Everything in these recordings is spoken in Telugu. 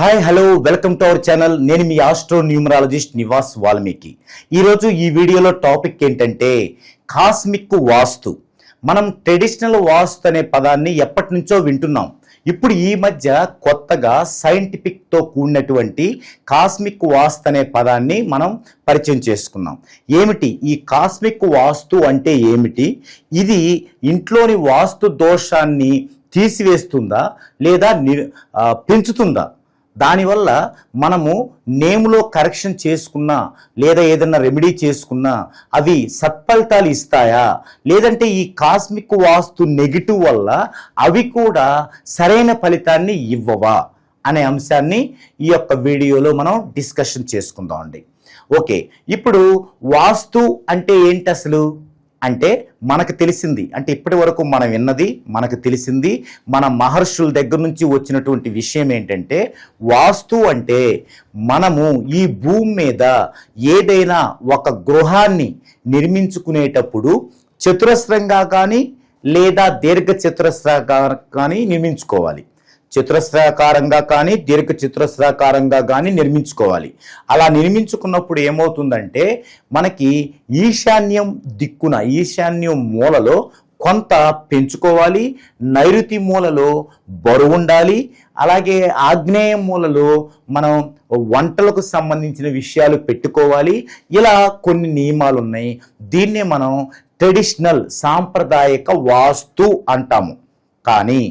Hi hello welcome to our channel. నేను మీ ఆస్ట్రో న్యూమరాలజిస్ట్ నివాస్ వాల్మీకి. ఈరోజు ఈ వీడియోలో టాపిక్ ఏంటంటే కాస్మిక్ వాస్తు. మనం ట్రెడిషనల్ వాస్తు అనే పదాన్ని ఎప్పటి నుంచో వింటున్నాం. ఇప్పుడు ఈ మధ్య కొత్తగా సైంటిఫిక్తో కూడినటువంటి కాస్మిక్ వాస్తు అనే పదాన్ని మనం పరిచయం చేసుకున్నాం. ఏమిటి? ఈ కాస్మిక్ వాస్తు అంటే ఏమిటి? ఇది ఇంట్లోని వాస్తు దోషాన్ని తీసివేస్తుందా లేదా ని పెంచుతుందా? దానివల్ల మనము నేములో కరెక్షన్ చేసుకున్నా లేదా ఏదన్నా రెమెడీ చేసుకున్నా అవి సత్ఫలితాలు ఇస్తాయా? లేదంటే ఈ కాస్మిక్ వాస్తు నెగిటివ్ వల్ల అవి కూడా సరైన ఫలితాన్ని ఇవ్వవా? అనే అంశాన్ని ఈ యొక్క వీడియోలో మనం డిస్కషన్ చేసుకుందాం అండి. ఓకే ఇప్పుడు వాస్తు అంటే ఏంటి అసలు? అంటే మనకు తెలిసింది. అంటే ఇప్పటి వరకు మనం విన్నది మనకు తెలిసింది మన మహర్షుల దగ్గర నుంచి వచ్చినటువంటి విషయం ఏంటంటే వాస్తు అంటే మనము ఈ భూమి మీద ఏదైనా ఒక గృహాన్ని నిర్మించుకునేటప్పుడు చతురస్రంగా కానీ లేదా దీర్ఘ చతురస్రంగా కానీ నిర్మించుకోవాలి. చిత్రస్రాకారంగా కానీ దీర్ఘ చిత్రస్రాకారంగా కానీ నిర్మించుకోవాలి. అలా నిర్మించుకున్నప్పుడు ఏమవుతుందంటే మనకి ఈశాన్యం దిక్కున ఈశాన్యం మూలలో కొంత పెంచుకోవాలి నైరుతి మూలలో బరువు ఉండాలి అలాగే ఆగ్నేయ మూలలో మనం వంటలకు సంబంధించిన విషయాలు పెట్టుకోవాలి. ఇలా కొన్ని నియమాలు ఉన్నాయి దీన్నే మనం ట్రెడిషనల్ సాంప్రదాయక వాస్తు అంటాము. కానీ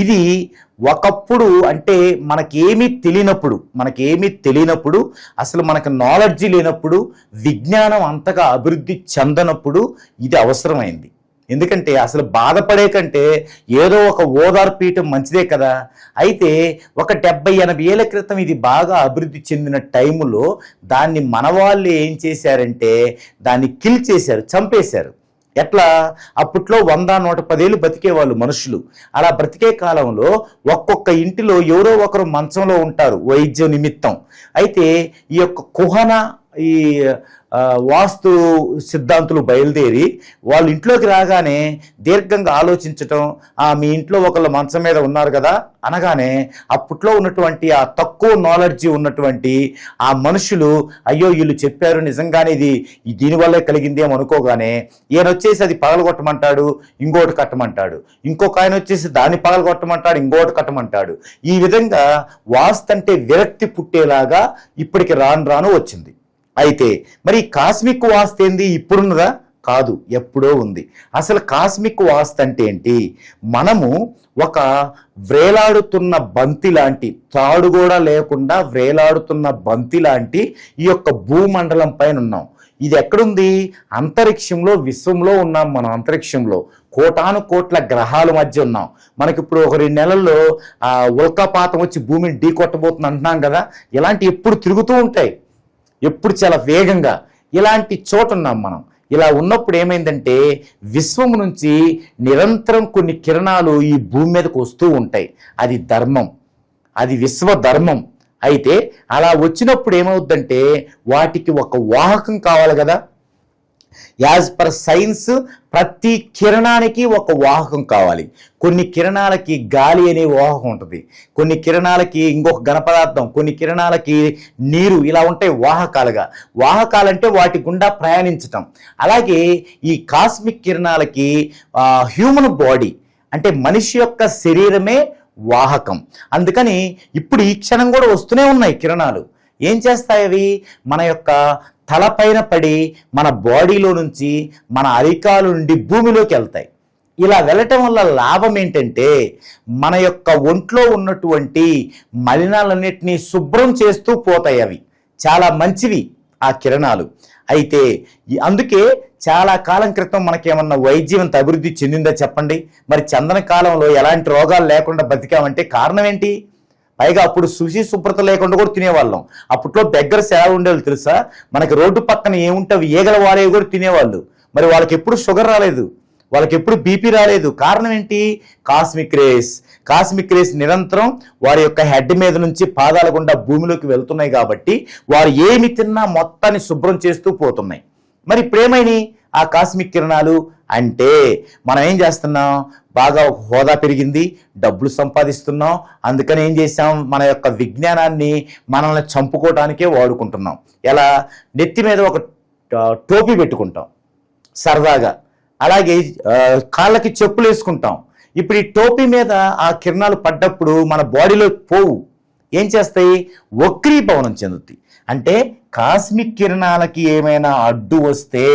ఇది ఒకప్పుడు అంటే మనకేమీ తెలియనప్పుడు మనకేమీ తెలియనప్పుడు అసలు మనకు నాలెడ్జి లేనప్పుడు విజ్ఞానం అంతగా అభివృద్ధి చెందనప్పుడు ఇది అవసరమైంది. ఎందుకంటే అసలు బాధపడే కంటే ఏదో ఒక ఓదార్పీయటం మంచిదే కదా. అయితే ఒక డెబ్బై ఎనభై ఏళ్ళ క్రితం ఇది బాగా అభివృద్ధి చెందిన టైములో దాన్ని మన వాళ్ళు ఏం చేశారంటే దాన్ని కిల్ చేశారు చంపేశారు. ఎట్లా? అప్పట్లో వంద నూట పదేళ్ళు బతికేవాళ్ళు మనుషులు. అలా బ్రతికే కాలంలో ఒక్కొక్క ఇంటిలో ఎవరో ఒకరు మంచంలో ఉంటారు వైద్య నిమిత్తం. అయితే ఈ యొక్క కుహన ఈ వాస్తు సిద్ధాంతులు బయలుదేరి వాళ్ళ ఇంట్లోకి రాగానే దీర్ఘంగా ఆలోచించటం ఆ మీ ఇంట్లో ఒకళ్ళు మంచం మీద ఉన్నారు కదా అనగానే అప్పట్లో ఉన్నటువంటి ఆ తక్కువ నాలెడ్జి ఉన్నటువంటి ఆ మనుషులు అయ్యో వీళ్ళు చెప్పారు నిజంగానే ఇది దీనివల్లే కలిగింది ఏమో అనుకోగానే ఈయన వచ్చేసి అది పగలగొట్టమంటాడు ఇంకోటి కట్టమంటాడు. ఇంకొక ఆయన వచ్చేసి దాన్ని పగలగొట్టమంటాడు ఇంకోటి కట్టమంటాడు. ఈ విధంగా వాస్తు అంటే విరక్తి పుట్టేలాగా ఇప్పటికి రాను రాను వచ్చింది. అయితే మరి కాస్మిక్ వాస్తు ఏంది? ఇప్పుడున్నదా? కాదు ఎప్పుడో ఉంది. అసలు కాస్మిక్ వాస్తు అంటే ఏంటి? మనము ఒక వ్రేలాడుతున్న బంతి లాంటి తాడు కూడా లేకుండా వ్రేలాడుతున్న బంతి లాంటి ఈ యొక్క భూమండలం పైన ఉన్నాం. ఇది ఎక్కడుంది? అంతరిక్షంలో విశ్వంలో ఉన్నాం మనం అంతరిక్షంలో. కోటాను కోట్ల గ్రహాల మధ్య ఉన్నాం. మనకి ఇప్పుడు ఒక రెండు నెలల్లో ఆ ఉల్కాపాతం వచ్చి భూమిని ఢీ కొట్టబోతుంది అంటున్నాం కదా? ఇలాంటి ఎప్పుడు తిరుగుతూ ఉంటాయి. ఎప్పుడు చాలా వేగంగా ఇలాంటి చోట ఉన్నాం మనం. ఇలా ఉన్నప్పుడు ఏమైందంటే విశ్వం నుంచి నిరంతరం కొన్ని కిరణాలు ఈ భూమి మీదకు వస్తూ ఉంటాయి. అది ధర్మం. అది విశ్వ ధర్మం అయితే అలా వచ్చినప్పుడు ఏమవుద్దంటే వాటికి ఒక వాహకం కావాలి కదా. యాజ్ పర్ సైన్స్ ప్రతి కిరణానికి ఒక వాహకం కావాలి. కొన్ని కిరణాలకి గాలి అనే వాహకం ఉంటుంది. కొన్ని కిరణాలకి ఇంకొక ఘనపదార్థం కొన్ని కిరణాలకి నీరు ఇలా ఉంటాయి వాహకాలుగా. వాహకాలంటే వాటి గుండా ప్రయాణించటం. అలాగే ఈ కాస్మిక్ కిరణాలకి హ్యూమన్ బాడీ అంటే మనిషి యొక్క శరీరమే వాహకం. అందుకని ఇప్పుడు ఈ క్షణం కూడా వస్తూనే ఉన్నాయి కిరణాలు. ఏం చేస్తాయి అవి? మన యొక్క తలపైన పడి మన బాడీలో నుంచి మన అరికాలు నుండి భూమిలోకి వెళ్తాయి. ఇలా వెళ్ళటం వల్ల లాభం ఏంటంటే మన యొక్క ఒంట్లో ఉన్నటువంటి మలినాలన్నిటినీ శుభ్రం చేస్తూ పోతాయి అవి. చాలా మంచివి ఆ కిరణాలు. అయితే అందుకే చాలా కాలం క్రితం మనకేమన్నా వైద్యం అంత అభివృద్ధి చెందిందా చెప్పండి? మరి చందన కాలంలో ఎలాంటి రోగాలు లేకుండా బతికామంటే కారణం ఏంటి? పైగా అప్పుడు శుచి శుభ్రత లేకుండా కూడా తినేవాళ్ళం. అప్పట్లో దగ్గర సేవ ఉండేవాళ్ళు తెలుసా? మనకి రోడ్డు పక్కన ఏముంటే అవి ఈగల వారేవి కూడా తినేవాళ్ళు. మరి వాళ్ళకి ఎప్పుడు షుగర్ రాలేదు. వాళ్ళకి ఎప్పుడు బీపీ రాలేదు. కారణం ఏంటి? Cosmic race. కాస్మిక్ రేస్ నిరంతరం వారి యొక్క హెడ్ మీద నుంచి పాదాల గుండా భూమిలోకి వెళ్తున్నాయి కాబట్టి వారు ఏమి తిన్నా మొత్తాన్ని శుభ్రం చేస్తూ పోతున్నాయి. మరి ఇప్పుడేమైనాయి? ఆ కాస్మిక్ కిరణాలు అంటే మనం ఏం చేస్తున్నాం? బాగా హోదా పెరిగింది డబ్బులు సంపాదిస్తున్నాం. అందుకని ఏం చేసాం మన యొక్క విజ్ఞానాన్ని మనల్ని చంపుకోవటానికే వాడుకుంటున్నాం. ఎలా? నెత్తి మీద ఒక టోపీ పెట్టుకుంటాం. సరదాగా. అలాగే కాళ్ళకి చెప్పులు వేసుకుంటాం. ఇప్పుడు ఈ టోపీ మీద ఆ కిరణాలు పడ్డప్పుడు మన బాడీలో పోవు. ఏం చేస్తాయి? వక్రీభవనం చెందుతాయి. అంటే కాస్మిక్ కిరణాలకి ఏమైనా అడ్డు వస్తే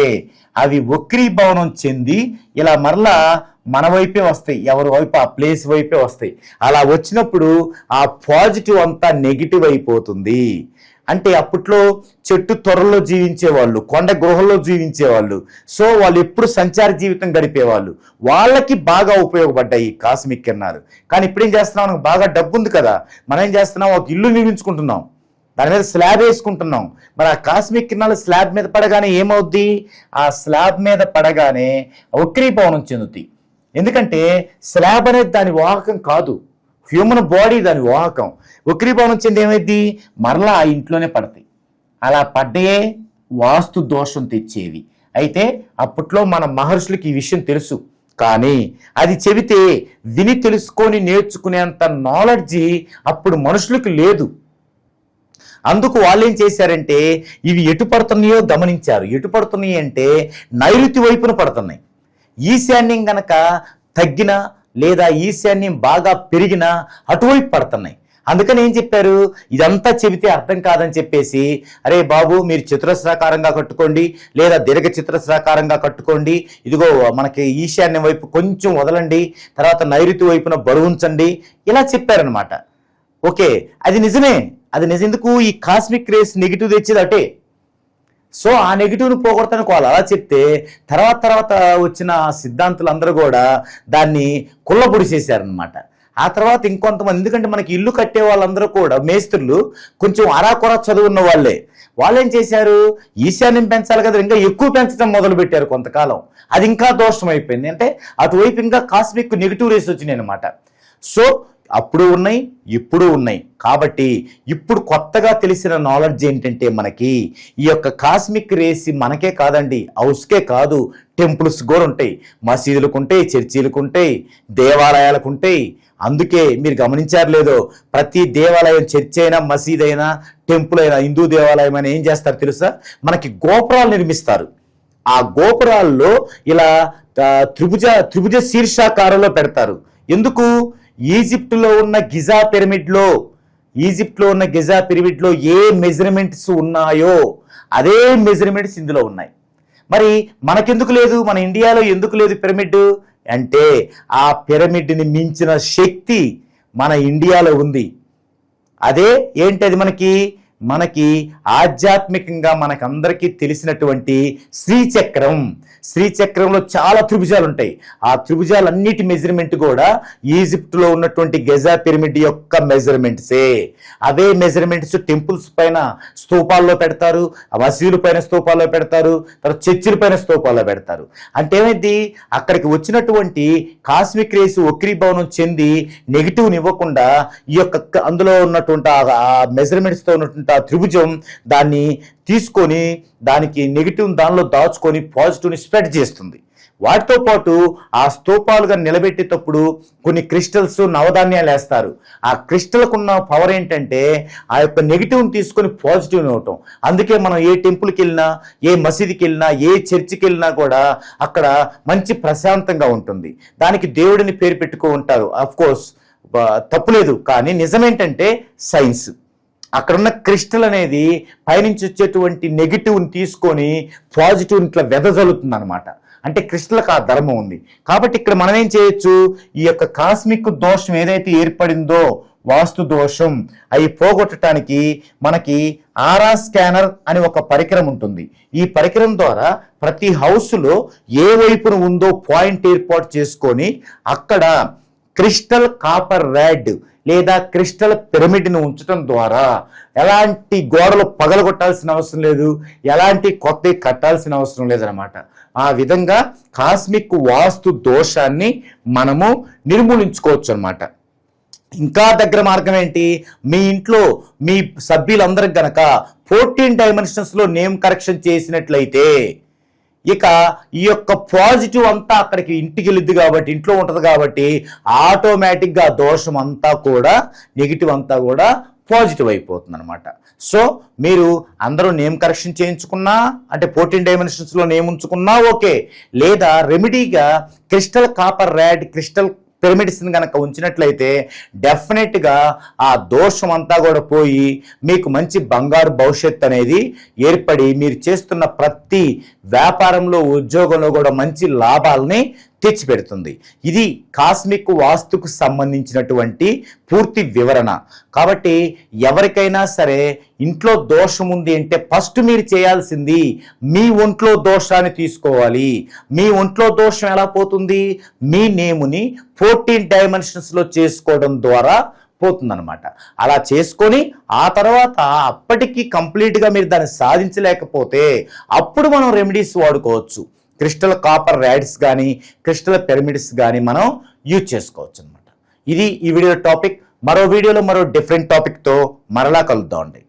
అవి వక్రీభవనం చెంది ఇలా మరలా మన వైపే వస్తాయి ఎవరి వైపు ఆ ప్లేస్ వైపే వస్తాయి. అలా వచ్చినప్పుడు ఆ పాజిటివ్ అంతా నెగిటివ్ అయిపోతుంది. అంటే అప్పట్లో చెట్టు త్వరలో జీవించేవాళ్ళు కొండ గృహంలో జీవించేవాళ్ళు. సో వాళ్ళు ఎప్పుడు సంచార జీవితం గడిపేవాళ్ళు. వాళ్ళకి బాగా ఉపయోగపడ్డాయి ఈ కాస్మిక్ కిరణాలు. కానీ ఇప్పుడేం చేస్తున్నాం? మనకు బాగా డబ్బు ఉంది కదా. మనం ఏం చేస్తున్నాం? ఒక ఇల్లు నిర్మించుకుంటున్నాం. దాని మీద స్లాబ్ వేసుకుంటున్నాం. మరి ఆ కాస్మిక్ కిరణాలు స్లాబ్ మీద పడగానే ఏమవుద్ది? ఆ స్లాబ్ మీద పడగానే వక్రీభవనం చెందుతాయి. ఎందుకంటే స్లాబ్ అనేది దాని వాహకం కాదు. హ్యూమన్ బాడీ దాని వాహకం. ఉక్రీభవనం చెంది ఏమైంది మరలా ఆ ఇంట్లోనే పడతాయి. అలా పడ్డయే వాస్తు దోషం తెచ్చేవి. అయితే అప్పట్లో మన మహర్షులకి ఈ విషయం తెలుసు. కానీ అది చెబితే విని తెలుసుకొని నేర్చుకునేంత నాలెడ్జి అప్పుడు మనుషులకు లేదు. అందుకు వాళ్ళు ఏం చేశారంటే ఇవి ఎటు పడుతున్నాయో గమనించారు. ఎటు పడుతున్నాయి అంటే నైరుతి వైపున పడుతున్నాయి. ఈశాన్యం గనక తగ్గిన లేదా ఈశాన్యం బాగా పెరిగినా అటువైపు పడుతున్నాయి. అందుకని ఏం చెప్పారు? ఇదంతా చెబితే అర్థం కాదని చెప్పేసి అరే బాబు మీరు చతురస్రాకారంగా కట్టుకోండి లేదా దీర్ఘ చతురస్రాకారంగా కట్టుకోండి ఇదిగో మనకి ఈశాన్యం వైపు కొంచెం వదలండి తర్వాత నైరుతి వైపున బరువుంచండి ఇలా చెప్పారనమాట ఓకే అది నిజమే. అది నిజెందుకు ఈ కాస్మిక్ రేస్ నెగిటివ్ తెచ్చేది అటే. సో ఆ నెగిటివ్ను పోగొడతానికి వాళ్ళు అలా చెప్తే తర్వాత తర్వాత వచ్చిన సిద్ధాంతులందరూ కూడా దాన్ని కుళ్ళబొడి చేశారనమాట ఆ తర్వాత ఇంకొంతమంది ఎందుకంటే మనకి ఇల్లు కట్టే వాళ్ళందరూ కూడా మేస్త్రులు కొంచెం అరాకొర చదువున్న వాళ్ళే. వాళ్ళు ఏం చేశారు? ఈశాన్యం పెంచాలి కదా ఇంకా ఎక్కువ పెంచడం మొదలు పెట్టారు కొంతకాలం. అది ఇంకా దోషం అయిపోయింది అంటే అటువైపు ఇంకా కాస్మిక్ నెగిటివ్ రేస్ వచ్చినాయి అనమాట సో అప్పుడు ఉన్నాయి ఇప్పుడు ఉన్నాయి. కాబట్టి ఇప్పుడు కొత్తగా తెలిసిన నాలెడ్జ్ ఏంటంటే మనకి ఈ యొక్క కాస్మిక్ రేసి మనకే కాదండి హౌస్కే కాదు టెంపుల్స్ కూడా ఉంటాయి. మసీదులకు ఉంటాయి చర్చీలకు ఉంటాయి దేవాలయాలకు ఉంటాయి. అందుకే మీరు గమనించారు లేదో ప్రతి దేవాలయం చర్చ్ అయినా మసీద్ అయినా టెంపుల్ అయినా హిందూ దేవాలయం అయినా ఏం చేస్తారు తెలుసా? మనకి గోపురాలు నిర్మిస్తారు. ఆ గోపురాల్లో ఇలా త్రిభుజ త్రిభుజ శీర్షాకారంలో పెడతారు. ఎందుకు? ఈజిప్టులో ఉన్న గిజా పిరమిడ్లో ఈజిప్ట్లో ఉన్న గిజా పిరమిడ్లో ఏ మెజర్మెంట్స్ ఉన్నాయో అదే మెజర్మెంట్స్ ఇందులో ఉన్నాయి. మరి మనకెందుకు లేదు? మన ఇండియాలో ఎందుకు లేదు పిరమిడ్? అంటే ఆ పిరమిడ్ని మించిన శక్తి మన ఇండియాలో ఉంది. అదే ఏంటి అది మనకి? మనకి ఆధ్యాత్మికంగా మనకందరికీ తెలిసినటువంటి శ్రీచక్రం. శ్రీచక్రంలో చాలా త్రిభుజాలు ఉంటాయి ఆ త్రిభుజాలన్నిటి మెజర్మెంట్ కూడా ఈజిప్ట్లో ఉన్నటువంటి గెజా పిరమిడ్ యొక్క మెజర్మెంట్సే అవే మెజర్మెంట్స్ టెంపుల్స్ పైన స్తూపాల్లో పెడతారు మసీదుల పైన స్తూపాల్లో పెడతారు తర్వాత చర్చిల పైన స్తూపాల్లో పెడతారు. అంటే ఏమైంది? అక్కడికి వచ్చినటువంటి కాస్మిక్ రేసు భవనం చెంది నెగిటివ్ని ఇవ్వకుండా ఈ యొక్క అందులో ఉన్నటువంటి ఆ మెజర్మెంట్స్తో ఉన్నటువంటి త్రిభుజం దాన్ని తీసుకొని దానికి నెగిటివ్ దానిలో దాచుకొని పాజిటివ్ని స్ప్రెడ్ చేస్తుంది. వాటితో పాటు ఆ స్తూపాలుగా నిలబెట్టేటప్పుడు కొన్ని క్రిస్టల్స్ నవధాన్యాలు వేస్తారు. ఆ క్రిస్టల్కున్న పవర్ ఏంటంటే ఆ యొక్క నెగిటివ్ని తీసుకొని పాజిటివ్ని ఇవ్వటం. అందుకే మనం ఏ టెంపుల్కి వెళ్ళినా ఏ మసీదుకి వెళ్ళినా ఏ చర్చికి వెళ్ళినా కూడా అక్కడ మంచి ప్రశాంతంగా ఉంటుంది. దానికి దేవుడిని పేరు పెట్టుకో ఉంటారు. అఫ్ కోర్స్ తప్పులేదు. కానీ నిజమేంటంటే సైన్స్ అక్కడున్న క్రిస్టల్ అనేది పైనుంచి వచ్చేటువంటి నెగిటివ్ని తీసుకొని పాజిటివ్ ఇట్లా వెదజల్లుతుంది అనమాట అంటే క్రిస్టల్కి ఆ ధర్మం ఉంది. కాబట్టి ఇక్కడ మనం ఏం చేయొచ్చు? ఈ యొక్క కాస్మిక్ దోషం ఏదైతే ఏర్పడిందో వాస్తు దోషం అవి పోగొట్టడానికి మనకి ఆరా స్కానర్ అని ఒక పరికరం ఉంటుంది. ఈ పరికరం ద్వారా ప్రతి హౌస్లో ఏ వైపున ఉందో పాయింట్ ఏర్పాటు చేసుకొని అక్కడ క్రిస్టల్ కాపర్ ర్యాడ్ లేదా క్రిస్టల్ పిరమిడ్ని ఉంచడం ద్వారా ఎలాంటి గోడలు పగలగొట్టాల్సిన అవసరం లేదు ఎలాంటి కొత్త కట్టాల్సిన అవసరం లేదనమాట ఆ విధంగా కాస్మిక్ వాస్తు దోషాన్ని మనము నిర్మూలించుకోవచ్చు అనమాట ఇంకా దగ్గర మార్గం ఏంటి? మీ ఇంట్లో మీ సభ్యులందరికి గనక ఫోర్టీన్ డైమెన్షన్స్లో నేమ్ కరెక్షన్ చేసినట్లయితే ఇక ఈ యొక్క పాజిటివ్ అంతా అక్కడికి ఇంటికి వెళ్ళిద్ది కాబట్టి ఇంట్లో ఉంటుంది కాబట్టి ఆటోమేటిక్గా దోషం అంతా కూడా నెగిటివ్ అంతా కూడా పాజిటివ్ అయిపోతుంది అనమాట సో మీరు అందరూ నేమ్ కరెక్షన్ చేయించుకున్నా అంటే ఫోర్టీన్ డైమెన్షన్స్లో నేమ్ ఉంచుకున్నా ఓకే. లేదా రెమెడీగా క్రిస్టల్ కాపర్ ర్యాడ్ క్రిస్టల్ పిరమిడ్స్ని కనుక ఉంచినట్లయితే డెఫినెట్గా ఆ దోషం అంతా కూడా పోయి మీకు మంచి బంగారు భవిష్యత్ అనేది ఏర్పడి మీరు చేస్తున్న ప్రతి వ్యాపారంలో ఉద్యోగంలో కూడా మంచి లాభాలని తెచ్చిపెడుతుంది. ఇది కాస్మిక్ వాస్తుకు సంబంధించినటువంటి పూర్తి వివరణ. కాబట్టి ఎవరికైనా సరే ఇంట్లో దోషం ఉంది అంటే ఫస్ట్ మీరు చేయాల్సింది మీ ఒంట్లో దోషాన్ని తీసుకోవాలి. మీ ఒంట్లో దోషం ఎలా పోతుంది? మీ నేముని ఫోర్టీన్ డైమెన్షన్స్లో చేసుకోవడం ద్వారా పోతుందనమాట అలా చేసుకొని ఆ తర్వాత అప్పటికి కంప్లీట్గా మీరు దాన్ని సాధించలేకపోతే అప్పుడు మనం రెమెడీస్ వాడుకోవచ్చు. క్రిస్టల్ కాపర్ ర్యాడ్స్ కానీ క్రిస్టల్ పిరమిడ్స్ కానీ మనం యూజ్ చేసుకోవచ్చు అనమాట ఇది ఈ వీడియో టాపిక్. మరో వీడియోలో మరో డిఫరెంట్ టాపిక్తో మరలా కలుద్దామండి